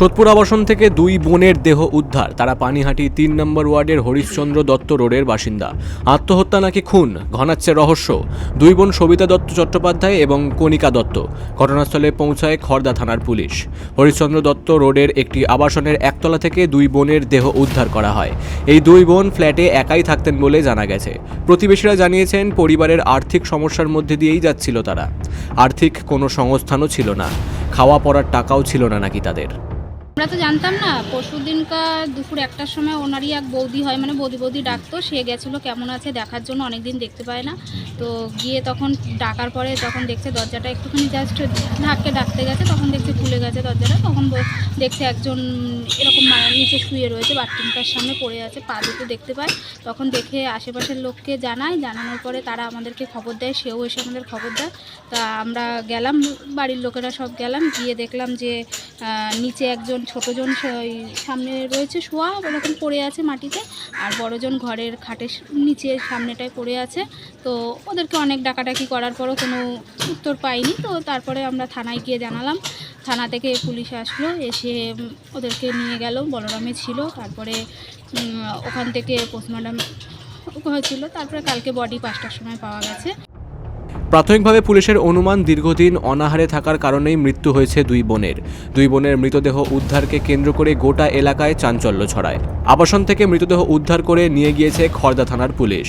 সোদপুর আবাসন থেকে দুই বোনের দেহ উদ্ধার। তারা পানিহাটি তিন নম্বর ওয়ার্ডের হরিশ্চন্দ্র দত্ত রোডের বাসিন্দা। আত্মহত্যা নাকি খুন? ঘনাচ্ছে রহস্য। দুই বোন সবিতা দত্ত চট্টোপাধ্যায় এবং কণিকা দত্ত। ঘটনাস্থলে পৌঁছায় খড়দা থানার পুলিশ। হরিশ্চন্দ্র দত্ত রোডের একটি আবাসনের একতলা থেকে দুই বোনের দেহ উদ্ধার করা হয়। এই দুই বোন ফ্ল্যাটে একাই থাকতেন বলে জানা গেছে। প্রতিবেশীরা জানিয়েছেন, পরিবারের আর্থিক সমস্যার মধ্যে দিয়েই যাচ্ছিল তারা। আর্থিক কোনো সংস্থানও ছিল না। খাওয়া পড়ার টাকাও ছিল না নাকি তাদের। আমরা তো জানতাম না পরশু দিনকার দুপুর একটার সময় ওনারই এক বৌদি হয় মানে বৌদি বৌদি ডাকতো, সে গেছিল, কেমন আছে, দেখার জন্য অনেক দিন দেখতে পায় না। তো গিয়ে তখন ডাকার পরে যখন দেখছে দরজাটা একটুখানি জাস্ট ধাক্কে ডাকতে গেছে, তখন দেখছে খুলে গেছে দরজাটা, তখন দেখছে একজন এরকম নিচে শুয়ে রয়েছে, বাথরুমটার সামনে পড়ে আছে, পা দুটো দেখতে পায়। তখন দেখে আশেপাশের লোককে জানায়, জানানোর পরে তারা আমাদেরকে খবর দেয়, সেও এসে আমাদের খবর দেয়। তা আমরা গেলাম, বাড়ির লোকেরা সব গেলাম, গিয়ে দেখলাম যে নিচে একজন ছোটোজন সামনে রয়েছে শোয়া এরকম পড়ে আছে মাটিতে, আর বড়জন ঘরের খাটের নিচে সামনেটায় পড়ে আছে। তো ওদেরকে অনেক ডাকাডাকি করার পরও কোনো উত্তর পাইনি। তো তারপরে আমরা থানায় গিয়ে জানালাম। থানা থেকে পুলিশ আসলো, এসে ওদেরকে নিয়ে গেল। বলরামে ছিল। তারপরে ওখান থেকে পোস্টমর্টম হয়েছিল। তারপরে কালকে বডি পাঁচটার সময় পাওয়া গেছে। প্রাথমিকভাবে পুলিশের অনুমান দীর্ঘদিন অনাহারে থাকার কারণেই মৃত্যু হয়েছে দুই বোনের। দুই বোনের মৃতদেহ উদ্ধারকে কেন্দ্র করে গোটা এলাকায় চাঞ্চল্য ছড়ায়। আবাসন থেকে মৃতদেহ উদ্ধার করে নিয়ে গিয়েছে খড়দা থানার police.